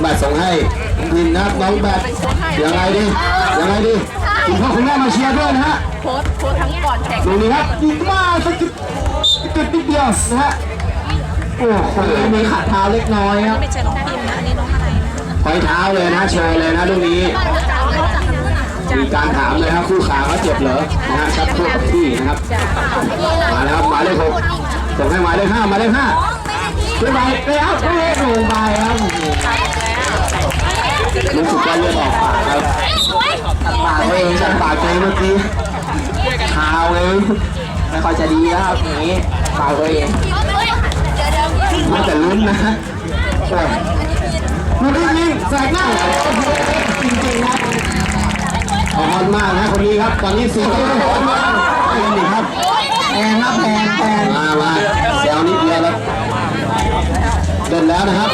องแบทส่งให้น้องพินนะครับน้องแบทยังไงดียังไงดีคุณพ่อคุณแม่มาเชียร์ด้วยนะฮะโพสต์โพสต์ทั้งก่อนแข่งดูนี่ครับยิงมาสักจุดจุดนิดเดียวนะฮะโอ้โหมีขาเท้าเล็กน้อยครับไม่ใช่น้องพิมนะอันนี้น้องอะไรนะปล่อยเท้าเลยนะโชว์เลยนะลูกนี้มีการถามเลยครับคู่ขาเขาเจ็บเหรอนะฮะชักทั่วกับที่นะครับมาแล้วครับหมายเลขหกส่งให้หมายเลขห้าหมายเลขห้าขึ้นไปเลยครับขึ้นไปลงไปครับ รู้สึกว่าเลือดออกปากครับปากตัวเองฉันปากเองเมื่อกี้เท้าเลยไม่ค่อยจะดีนะครับอย่างนี้ปากเองมันแต่ลุ้นนะโอ้ยมันได้ยิงแสกหน้าจริงๆนะขอบคุณมากนะคนนี้ครับ ตอนนี้สี่ต่อหกไปกันอีกครับแพงครับแพงแพงมามาเซลนิดเดียวแล้วเดินแล้วนะครับ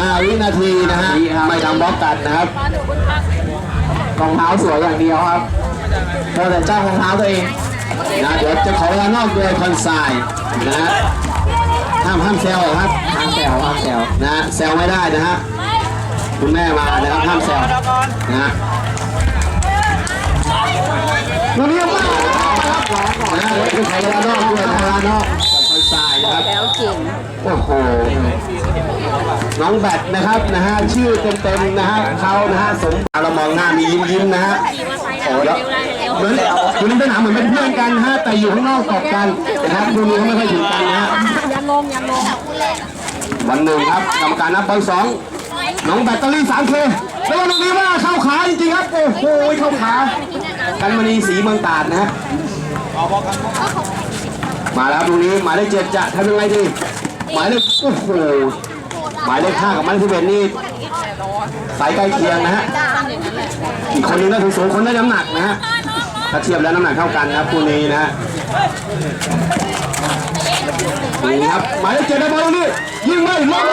ห้าวินาทีนะฮะ ไม่ทำบล็อกตัดนะครับรองเท้าสวยอย่างเดียวครับเราแต่เจ้ารองเท้าตัวเองนะเดี๋ยวจะขอเวลานอกโดยคอนไซน์นะฮะห้ามห้ามแซวครับห้ามแซวห้ามแซวนะฮะแซวไม่ได้นะฮะคุณแม่มานะครับห้ามแซวนะฮะเราเรียกว่าครับร้องก่อนนะเป็นไทยลานอกด้วยไทยลานอกกับคอน ทรายนะครับแล้วเก่งโอ้โหน้องแบทนะครับนะฮะชื่อเต็มๆนะฮะเขานะฮะสมเรามองหน้ามียิ้มยิ้มนะฮะโอ้แล้วเหมือนอยู่ในสนามเหมือนเป็นเพื่อนกันนะฮะแต่อยู่ข้างนอกตอบกันนะครับดูนี้เขาไม่ค่อยถึงกันนะฮะยังงงยังงงวันหนึ่งครับกรรมการนับบอลสองน้องแบตเตอรี่สามเคแล้ววันนี้ว่าเข้าขาจริงๆครับโอ้โหเข้าขากันมณีสีเมืองตาดนะฮะ มาแล้วตรงนี้หมายเลขเจ็ดจะทำยังไงดีหมายเลขโอ้โหหมายเลขห้ากับหมายเลขสิบเอ็ดนี่สายใกล้เคียงนะฮะอีกคนนึงน่าถึงสูงคนได้น้ำหนักนะฮะถ้าเทียบแล้วน้ำหนักเท่ากันนะครับคู่นี้นะฮะนี่ครับหมายเลขเจ็ดได้บอลตรงนี้ยิงไม่ลง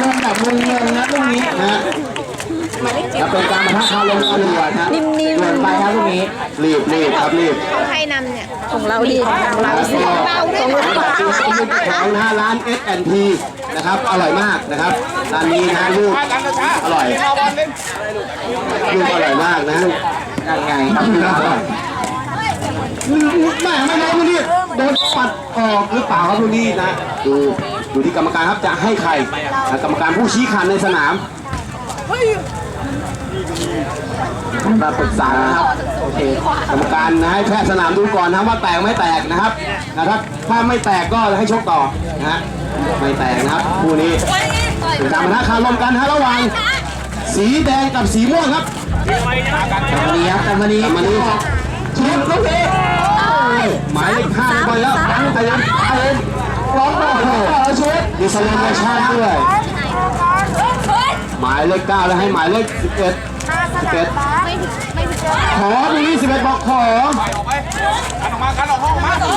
ลงแบบงงๆนะตรงนี้นะฮะแล้วเป็นการประทะคารมกันด่วนฮะ รับตรงนี้รีบรีบครับรีบใครนำเนี่ย ของเราดีของเราสิเราของเราของนะฮะร้าน S&P นะครับ อร่อยมากนะครับ ร้านนี้นะฮะลูกอร่อยลูกอร่อยมากนะยังไงครับลูกอร่อยแม่ไม่น้องคนนี้โดนปัดออกหรือเปล่าครับคนนี้นะดูดูที่กรรมการครับจะให้ใครนะกรรมการผู้ชี้ขาดในสนาม มาปรึกษานะครับโอเคกรรมการนะให้แพทย์สนามดูก่อนนะว่าแตกไม่แตกนะครับนะครับ ถ้าไม่แตกก็ให้ชกต่อนะฮะไม่แตกนะครับคู่นี้เป็นการปะทะคารมกันนะฮะระหว่างสีแดงกับสีม่วงครับกำมะนีครับกำมะนีกำมะนีชุดลูกนี้หมายเลขห้าไปแล้วตั้งแต่ยังเอ็นร้องโอ้โหชุดดิสโลโมชั่นด้วย หมายเลขเก้าแล้วให้หมายเลขสิบเอ็ดสิบเอ็ดขอตรงนี้สิบเอ็ดบอกขอ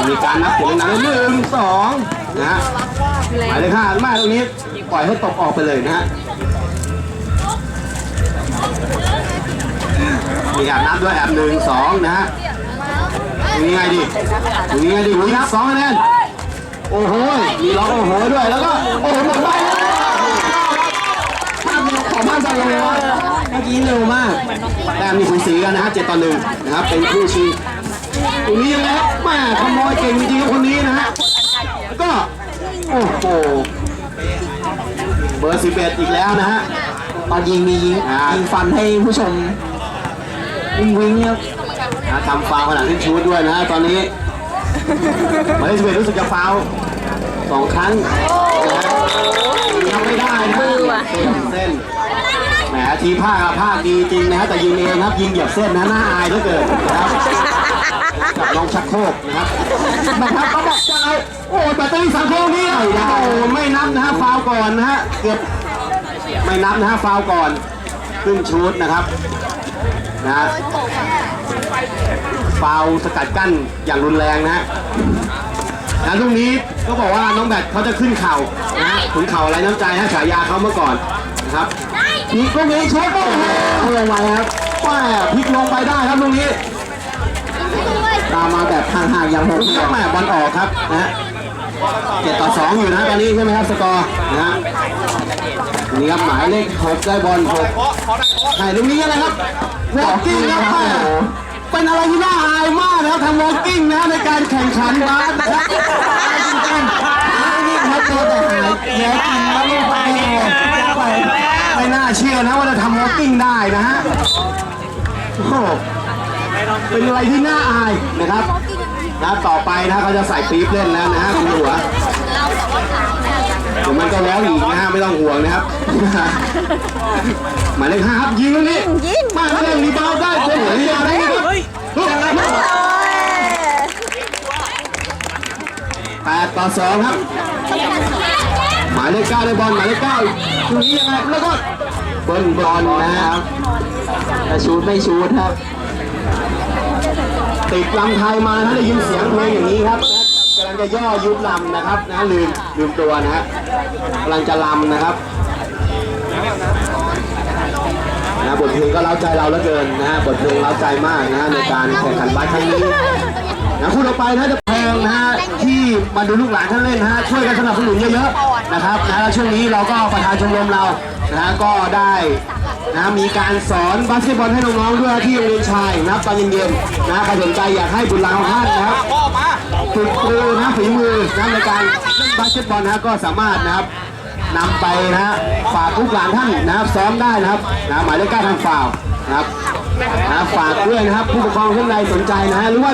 มีการนับเสียงนับหนึ่งสองนะฮะหมายเลขห้ามาตรงนี้ปล่อยให้ตกออกไปเลยนะฮะมีแอบนับด้วยแอบหนึ่งสองนะฮะตรงนี้ไงดีตรงนี้ไงดีหูนับสองคะแนนโอ้โหมีร้องโอ้โหด้วยแล้วก็โอ้โหหมดไปแล้ว ขอบ้านจังเลยเมื่อกี้เร็วมากแต้มมีสูสีกันนะฮะเจ็ดต่อหนึ่งนะครับ เป็นคู่ชิงตรงนี้ยังไงครับแม่ขโมยเก่งจริงๆครับคนนี้นะฮะแล้วก็ โอ้โห เบอร์สิบเอ็ดอีกแล้วนะฮะ ตอนยิงมียิงยิงฟันให้ผู้ชมวิงวิงครับนะทำฟาวล์ขณะที่ชูดด้วยนะฮะตอนนี้หมายเลขสิบเอ็ดรู้สึกจะฟาวล์สองครั้งนะฮะยังไม่ได้นะฮะเส้นเส้นแห มทีภาคอะภาคดีจริงนะฮะแต่ยิงเองครับ ยิงเหยียบเส้นนะน่าอายเหลือเกินนะครับกับน้องชักโครกนะครับนะครับเขาบอกจะเอาโอ้แตเตอรี่สังโครกนี่โอ้ไม่นับนะฮะฟาวก่อนนะฮะเกือบไม่นับนะฮะฟาวก่อนขึ้นชูดนะครับนะฮะฟาวสกัดกั้นอย่างรุนแรงนะฮะนะตรงนี้ก็บอกว่าน้องแบทเขาจะขึ้นเข่านะฮะขุนเข่าอะไรน้ำใจฮะฉายาเขาเมื่อก่อนนะครับ พลิกตรงนี้ชกโอ้โหลงไปครับว่าพลิกลงไปได้ครับตรงนี้ตามมาแบบห่างๆอย่างหกแม่บอลออกครับนะฮะเจ็ดต่อสองอยู่นะตอนนี้ใช่ไหมครับสกอร์นะฮะนี่ครับหมายเลขหกได้บอลหกไหนลูกนี้อะไรครับวอลกิ้งครับแม่เป็นอะไรที่น่าอายมากนะครับทำวอลกิ้งนะในการแข่งขันบาสนะครับจริงๆนี่ครับตัวแต่หายแย่จริงนะลูกไป ไม่น่าเชื่อนะว่าจะทำวอลกิ้งได้นะฮะโอ้โหเป็นอะไรที่น่าอายนะครับนะต่อไปนะเขาจะใส่ปี๊บเล่นแล้วนะฮะคุณหัวเดี๋ยวมันก็แล้วอีกนะฮะไม่ต้องห่วงนะครับหมายเลขห้าครับยิงตรงนี้ยิงมาเล่นรีบาวด์ได้เล่นรีบาวด์ได้ครับแปดต่อสองครับหมายเลขเก้าได้บอลหมายเลขเก้าตรงนี้ยังไงแล้วก็เบิ้ลบอลนะครับแต่ชูดไม่ชูดครับ ติดลำไทยมานะได้ยินเสียงเพลงอย่างนี้ครับกำลังจะย่อยุบลำนะครับนะลืมลืมตัวนะฮะกำลังจะลำนะครับนะบทเพลงก็เล้าใจเราเหลือเกินนะฮะบทเพลงเล้าใจมากนะฮะในการแข่งขันบาสครั้งนี้นะคู่ต่อไปนะจะ งนะฮะที่มาดูลูกหลานท่านเล่นนะฮะช่วยกันสนับสนุนเยอะๆนะครับนะแล้วช่วงนี้เราก็ประธานชมรมเรานะฮะก็ได้นะมีการสอนบาสเกตบอลให้น้องๆด้วยที่โรงเรียนชายนะครับตอนเย็นๆนะใครสนใจอยากให้บุตรหลานของท่านนะครับฝึกครูนะฝีมือนะในการเล่นบาสเกตบอลนะก็สามารถนะครับนำไปนะฮะฝากลูกหลานท่านนะครับซ้อมได้นะครับนะหมายเลขเก้าทางฝ่าวนะครับนะฝากด้วยนะครับผู้ปกครองท่านใดสนใจนะฮะหรือว่า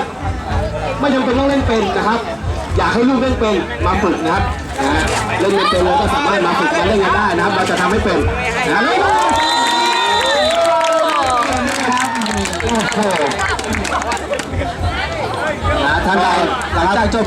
ไม่จำเป็นต้องเล่นเป็นนะครับ อยากให้ลูกเล่นเป็นมาฝึกนะครับนะฮะเล่นเป็นเลยก็สามารถมาฝึกมาเล่นกันได้นะครับ เราจะทำให้เป็นนะเล่นเลยโอ้โหนะท่านใดหลังจากจบ